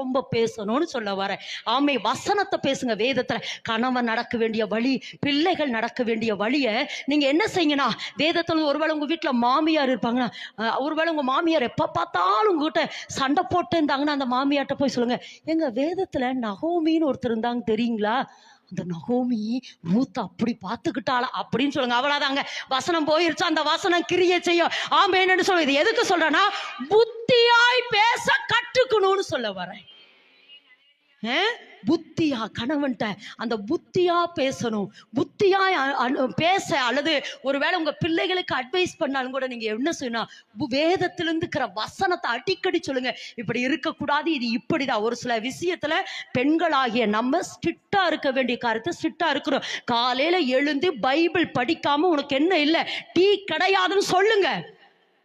ரொம்ப பேசணும்னு சொல்ல வரேன். ஆமை வசனத்தை பேசுங்க வேதத்துல. கணவன் நடக்க வேண்டிய வழி பிள்ளைகள் நடக்க வேண்டிய வழியை நீங்க என்ன செய்யுங்கன்னா வேதத்துல ஒருவேளை உங்க வீட்டுல மாமியார் இருப்பாங்கன்னா ஒருவேளை உங்க மாமியார் எப்ப பார்த்தாலும் உங்ககிட்ட சண்டை போட்டு இருந்தாங்கன்னா அந்த மாமியார்ட்ட போய் சொல்லுங்க எங்க வேதத்துல நகோமின்னு ஒருத்தர் இருந்தாங்க தெரியுங்களா? அந்த நகோமி ரூத் அப்படி பார்த்துக்கிட்டாளா? அப்படின்னு சொல்லுங்க. அவ்வளோதாங்க வசனம் போயிருச்சு. அந்த வசனம் கிரிய செய்யும். ஆமா என்னன்னு சொல்லுது? இது எதுக்கு சொல்றேன்னா புத்தியாய் பே கற்றுக்கணும்னு சொல்ல வரேன். ஆ? புத்தியா கணவன்ட்ட அந்த புத்தியா பேசணும். புத்தியா பேச அல்லது ஒருவேளை உங்க பிள்ளைகளுக்கு அட்வைஸ் பண்ணாலும் கூட நீங்க என்ன செய்யணும் வேதத்திலிருந்து இருக்கிற வசனத்தை அடிக்கடி சொல்லுங்க. இப்படி இருக்கக்கூடாது இது இப்படிதான். ஒரு சில விஷயத்துல பெண்களாகிய நம்ம ஸ்ட்ரிக்டா இருக்க வேண்டிய காரியத்தை ஸ்ட்ரிக்டா இருக்கிறோம். காலையில எழுந்து பைபிள் படிக்காம உனக்கு என்ன இல்லை? டீ கிடையாதுன்னு சொல்லுங்க.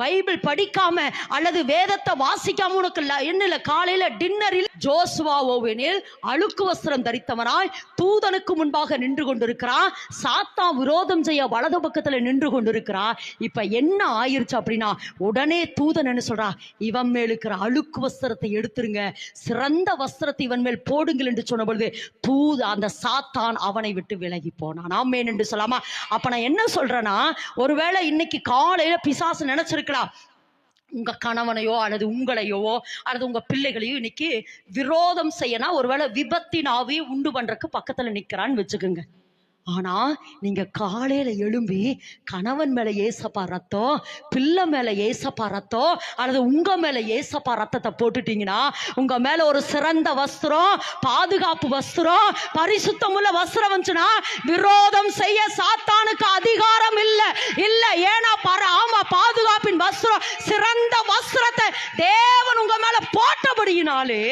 பைபிள் படிக்காம அல்லது வேதத்தை வாசிக்காம உனக்கு என்ன காலையில டின்னரில் ஜோசுவாவோவெனில் அழுக்கு வஸ்திரம் தரித்தவனாய் தூதனுக்கு முன்பாக நின்று கொண்டிருக்கிறான். சாத்தா விரோதம் செய்ய வலது பக்கத்துல நின்று கொண்டிருக்கிறான். இப்ப என்ன ஆயிருச்சு அப்படின்னா உடனே தூதன் என்ன சொல்றா? இவன் மேல் இருக்கிற அழுக்கு வஸ்திரத்தை எடுத்துருங்க. சிறந்த வஸ்திரத்தை இவன் மேல் போடுங்கள் என்று சொன்ன பொழுது தூத அந்த சாத்தான் அவனை விட்டு விலகி போனான். ஆமேன் என்று சொல்லாமா? அப்ப நான் என்ன சொல்றேன்னா ஒருவேளை இன்னைக்கு காலையில பிசாசு நினைச்சிருக்கலாம் உங்க கணவனையோ அல்லது உங்களையோ அல்லது உங்க பிள்ளைகளையோ இன்னைக்கு விரோதம் செய்யனா ஒருவேளை விபத்தின் ஆவி உண்டு பண்றதுக்கு பக்கத்துல நிக்கிறான்னு வச்சுக்கோங்க. ஆனா நீங்க காலையில எழும்பி கணவன் மேல ஏசப்பா ரத்தம் பிள்ளை மேல ஏசப்பா ரத்தம் அல்லது உங்க மேல ஏசப்பா ரத்தத்தை போட்டுட்டீங்கன்னா உங்க மேல ஒரு சிறந்த வஸ்திரம் பாதுகாப்பு வஸ்திரம் பரிசுத்தமுள்ள வஸ்திரம் வந்துச்சுன்னா விரோதம் செய்ய சாத்தானுக்கு அதிகாரம் இல்ல. இல்ல ஏன்னா வஸ்திரம் சிறந்த வஸ்திரத்தை தேவன் உங்க மேல போட்டபடியினாலே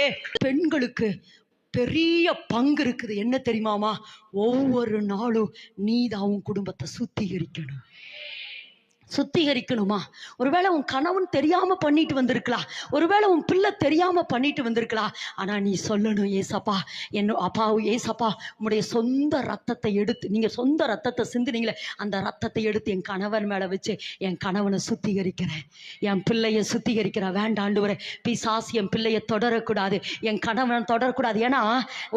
பெண்களுக்கு பெரிய பங்கு இருக்குது. என்ன தெரியுமாமா? ஒவ்வொரு நாளும் நீதான் உன் குடும்பத்தை சுத்திகரிக்கணும். சுத்திகரிக்கணுமா? ஒருவேளை உன் கணவன் தெரியாம பண்ணிட்டு வந்திருக்கலாம். ஒருவேளை உன் பிள்ளை தெரியாம பண்ணிட்டு வந்திருக்கலாம். ஆனா நீ சொல்லணும் ஏசப்பா என்ன அப்பா ஏசப்பா உங்களுடைய சொந்த ரத்தத்தை எடுத்து நீங்க சொந்த ரத்தத்தை சிந்துனீங்களே அந்த ரத்தத்தை எடுத்து என் கணவன் மேல வச்சு என் கணவனை சுத்திகரிக்கிறேன். என் பிள்ளைய சுத்திகரிக்கிறேன் வேண்டாண்டு வர பிசாசு என் பிள்ளைய தொடரக்கூடாது. என் கணவன் தொடரக்கூடாது. ஏன்னா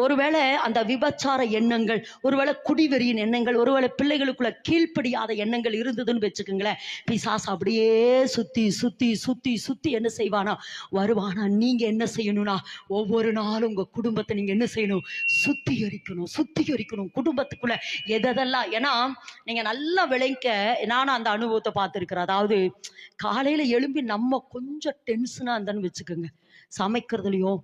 ஒருவேளை அந்த விபச்சார எண்ணங்கள் ஒருவேளை குடிவெறியின் எண்ணங்கள் ஒருவேளை பிள்ளைகளுக்குள்ள கீழ்ப்படியாத எண்ணங்கள் இருந்ததுன்னு வச்சுக்கோங்களேன். பிசாசு அப்படியே சுத்தி சுத்தி சுத்தி சுத்தி என்ன செய்வானா? வருவானா. நீங்க என்ன செய்யணும்னா ஒவ்வொரு நாளும் உங்க குடும்பத்தை நீங்க என்ன செய்யணும்? சுத்திகரிக்கணும் சுத்திகரிக்கணும். குடும்பத்துக்குள்ள எதெல்லாம் ஏன்னா நீங்க நல்லா விளைக்க நானும் அந்த அனுபவத்தை பார்த்துருக்கிறேன். அதாவது காலையில எழும்பி நம்ம கொஞ்சம் டென்ஷனா இருந்தேன்னு வச்சுக்கோங்க. சமைக்கிறதுலையும்